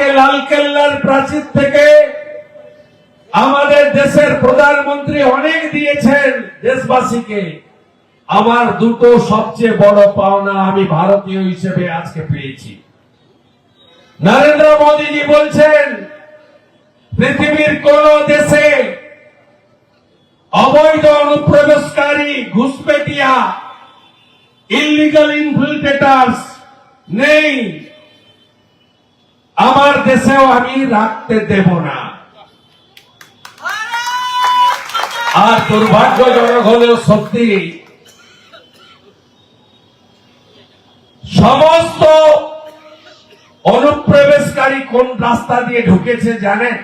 আজকে লালকেল্লার প্রাচীর থেকে আমাদের দেশের প্রধানমন্ত্রী অনেক দিয়েছেন দেশবাসীকে। আমার দুটো সবচেয়ে বড় পাওনা আমি ভারতীয় হিসেবে আজকে পেয়েছি। নরেন্দ্র মোদীজি বলছেন, পৃথিবীর কোন দেশে অবৈধ অনুপ্রবেশকারী, ঘুষপেটিয়া ইলিগাল ইনফিল্ট্রেটার্স নেই। আমার দেশেও আমি রাখতে দেব না। আর দুর্ভাগ্যজনক হলেও সত্যি, সমস্ত অনুপ্রবেশকারী কোন রাস্তা দিয়ে ঢুকেছে জানেন?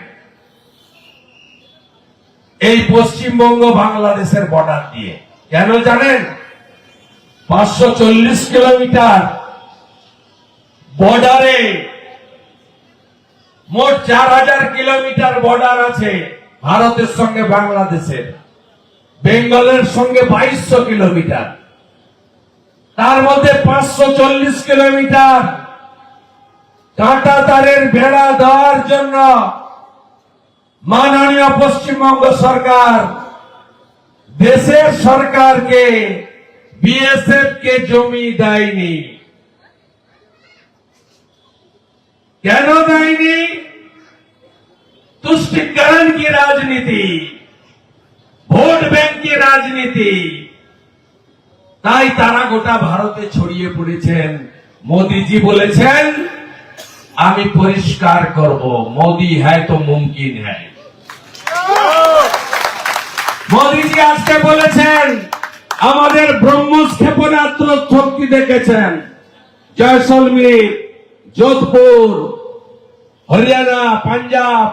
এই পশ্চিমবঙ্গ বাংলাদেশের বর্ডার দিয়ে। কেন জানেন? পাঁচশো চল্লিশ কিলোমিটার বর্ডারে মোট চার হাজার কিলোমিটার বর্ডার আছে ভারতের সঙ্গে বাংলাদেশের। বেঙ্গলের সঙ্গে বাইশশো কিলোমিটার। তার মধ্যে পাঁচশো চল্লিশ কিলোমিটার কাঁটা তারের বেড়া দেওয়ার জন্য মাননীয় পশ্চিমবঙ্গ সরকার দেশের সরকারকে বিএসএফ কে জমি দেয়নি। কেন দেয়নি तुष्टिकरण की राजनीति ভোট ব্যাংক की রাজনীতি তাই তারা গোটা ভারতে ছড়িয়ে পড়েছেন মোদিজি বলেছেন আমি পরিষ্কার করব মোদি হ্যায় তো মুমকিন হ্যায় মোদিজি আজকে বলেছেন আমাদের ব্রহ্মস ক্ষেপণাস্ত্র শক্তি দেখেছেন জয়সলমীর যোধপুর হরিয়ানা, পাঞ্জাব,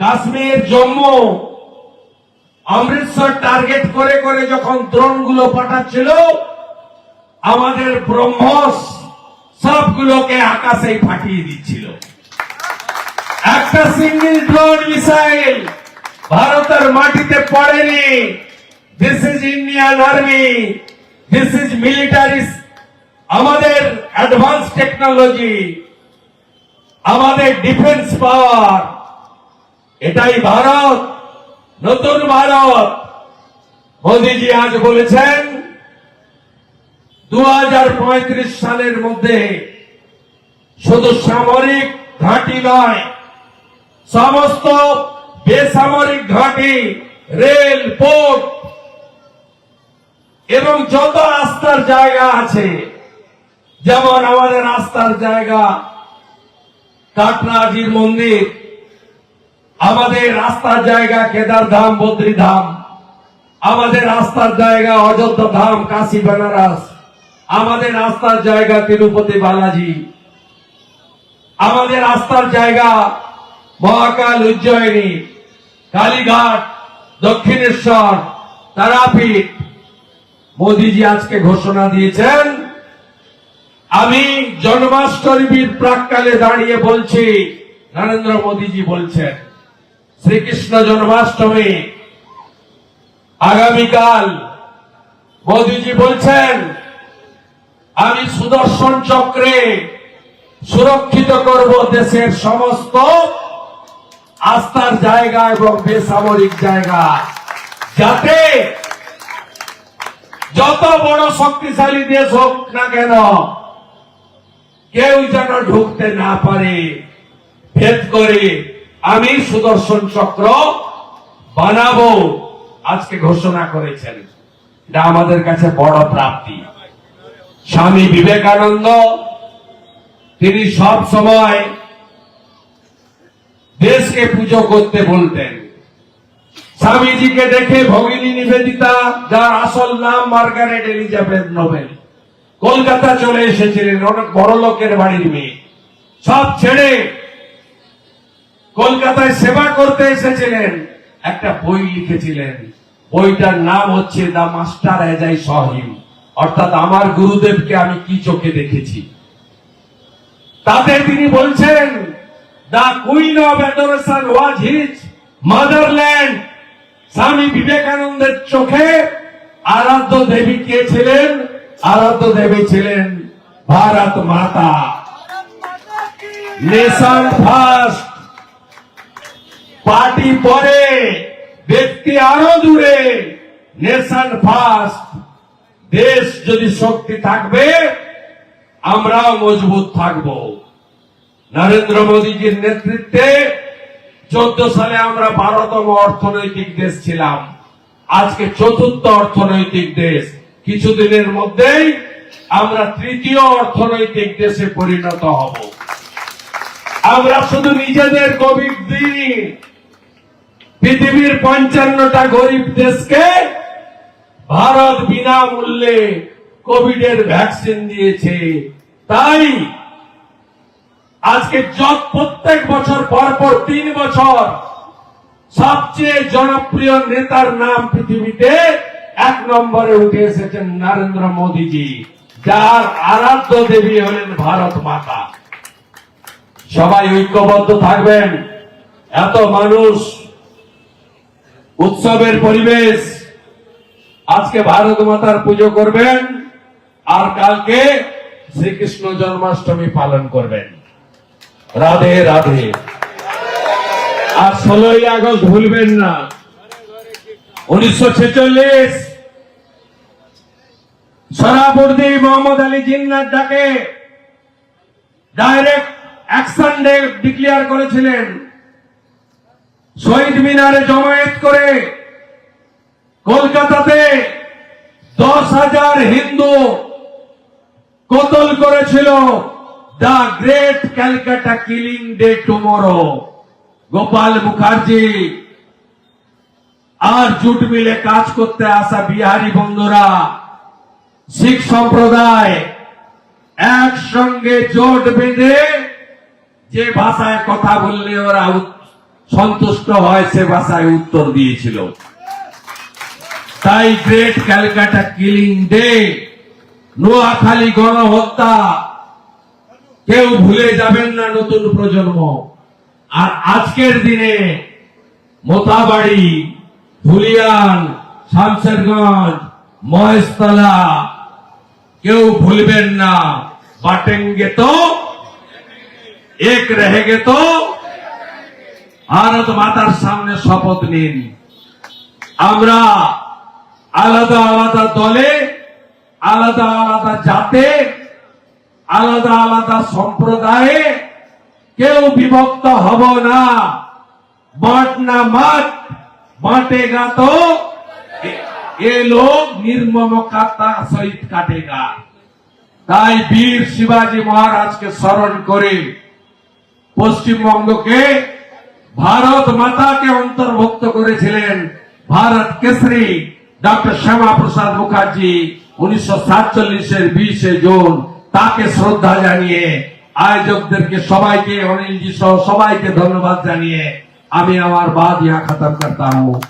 কাশ্মীর, জম্মু, অমৃতসর টার্গেট করে করে যখন দ্রোণগুলো পাঠাচ্ছিল, আমাদের ব্রহ্মস সবগুলোকে আকাশে পাঠিয়ে দিচ্ছিল। একটা সিঙ্গেল ড্রোন মিসাইল ভারতের মাটিতে পড়েনি। This is Indian army this is military আমাদের অ্যাডভান্স টেকনোলজি আমাদের ডিফেন্স পাওয়ার এটাই ভারত, নতুন ভারত। মোদীজি আজ বলেছেন দু হাজার পঁয়ত্রিশ সালের মধ্যে শুধু সামরিক ঘাঁটি নয়, সমস্ত বেসামরিক ঘাঁটি, রেল, পোর্ট এবং যত আস্থার জায়গা আছে, যেমন আমাদের আস্থার জায়গা কাটরাজির মন্দির। আমাদের রাস্তার জায়গা কেদার ধাম, বদ্রী ধাম। আমাদের রাস্তার জায়গা অযোধ্যা ধাম, কাশী, বেনারস। আমাদের রাস্তার জায়গা তিরুপতি, বালাজি। আমাদের রাস্তার জায়গা মহাকাল উজ্জয়িনী, কালীঘাট, দক্ষিণেশ্বর, তারাপীঠ। মোদিজি আজকে ঘোষণা দিয়েছেন, আমি জন্মাষ্টমীর প্রাককালে দাঁড়িয়ে বলছি, নরেন্দ্র মোদীজি বলছেন, শ্রীকৃষ্ণ জন্মাষ্টমী, আগামীকাল মোদীজি বলছেন, আমি সুদর্শন চক্রে সুরক্ষিত করব দেশের সমস্ত আস্থার জায়গা এবং বেসামরিক জায়গা, যাতে যত বড় শক্তিশালী দেশ হোক না কেন কেউ যেন ঢুকতে না পারে। ভেদ করে আমি সুদর্শন চক্র বানাবো, আজকে ঘোষণা করেছেন। এটা আমাদের কাছে বড় প্রাপ্তি। স্বামী বিবেকানন্দ, তিনি সব সময় দেশকে পুজো করতে বলতেন। স্বামীজিকে দেখে ভগিনী নিবেদিতা, যার আসল নাম মার্গারেট এলিজাবেথ নোবেল। কলকাতা চলে এসেছিলেন অনেক বড় লোকের বাড়ির মেয়ে। সব ছেড়ে কলকাতায় সেবা করতে এসেছিলেন। একটা বই লিখেছিলেন। বইটার নাম হচ্ছে the master as I saw him অর্থাৎ আমার গুরুদেবকে আমি কি চোখে দেখেছি। তাতে তিনি বলছেন the queen of adoration was his motherland Swami বিবেকানন্দের চোখে আরাধ্য দেবী কে ছিলেন? আরাধ্য দেবী ছিলেন ভারত মাতা। নেশন ফার্স্ট পার্টি পরে ব্যক্তি আরও দূরে নেশন ফার্স্ট দেশ যদি শক্তি থাকবে, আমরাও মজবুত থাকব। নরেন্দ্র মোদীজির নেতৃত্বে চোদ্দ সালে আমরা বারোতম অর্থনৈতিক দেশ ছিলাম। আজকে চতুর্থ অর্থনৈতিক দেশ। কিছুদিনের মধ্যেই আমরা তৃতীয় অর্থনৈতিক দেশে পরিণত হব। আমরা শুধু নিজেদের কোভিড দিই পৃথিবীর পঞ্চান্নটা গরিব দেশকে ভারত বিনামূল্যে কোভিড এর ভ্যাকসিন দিয়েছে। তাই আজকে যত প্রত্যেক বছর পর পর তিন বছর সবচেয়ে জনপ্রিয় নেতার নাম পৃথিবীতে এক নম্বরে উঠে এসেছেন নরেন্দ্র মোদীজি, যার আরাধ্য দেবী হলেন ভারত মাতা। সবাই ঐক্যবদ্ধ থাকবেন। এত মানুষ, উৎসবের পরিবেশ, আজকে ভারত মাতার পুজো করবেন, আর কালকে শ্রীকৃষ্ণ জন্মাষ্টমী পালন করবেন। রাধে রাধে। আর ষোলোই আগস্ট ভুলবেন না। উনিশশো ছেচল্লিশ সরাবর্দি মোহাম্মদ আলী জিন্নার ডাকে ডাইরেক্ট অ্যাকশন ডে ডিক্লেয়ার করেছিলেন, শহীদ মিনারে জমায়েত করে কলকাতাতে দশ হাজার হিন্দু কতল করেছিল? The great Calcutta killing day tomorrow. Gopal Mukherjee, R jute মিলে কাজ করতে আসা বিহারি বন্ধুরা শিখ সম্প্রদায় একসঙ্গে জোট বেঁধে যে ভাষায় কথা বললে ওরা সন্তুষ্ট হয়, সে ভাষায় উত্তর দিয়েছিল। তাই great Calcutta killing day Noakhali গণহত্যা, কেউ ভুলে যাবেন না নতুন প্রজন্ম। আর আজকের দিনে মোতাবাড়ি, ধুলিয়ান শামশেরগঞ্জ মহেশতলা কেউ ভুলবেন না। বাটেঙ্গে তো, এক রেহেগে তো, ভারত মাতার সামনে শপথ নিন। আমরা আলাদা আলাদা দলে, আলাদা আলাদা জাতে, আলাদা আলাদা সম্প্রদায়ে কেউ বিভক্ত হব না। বাঁট না মাট বাঁটেগা তো এ- লোক নির্মম কাতা সহিত কাটেগা। তাই বীর শিবাজী মহারাজকে স্মরণ করে পশ্চিমবঙ্গকে ভারত মাতাকে অন্তর্ভুক্ত করেছিলেন ভারত কেসরি ডক্টর শ্যামা প্রসাদ মুখার্জি উনিশশো সাতচল্লিশের বিশে জুন। তাকে শ্রদ্ধা জানিয়ে আয়োজকদেরকে সবাইকে অনিলজি সহ সবাইকে ধন্যবাদ জানিয়ে আমি আমার বাদ ইহা খতম করতা হুঁ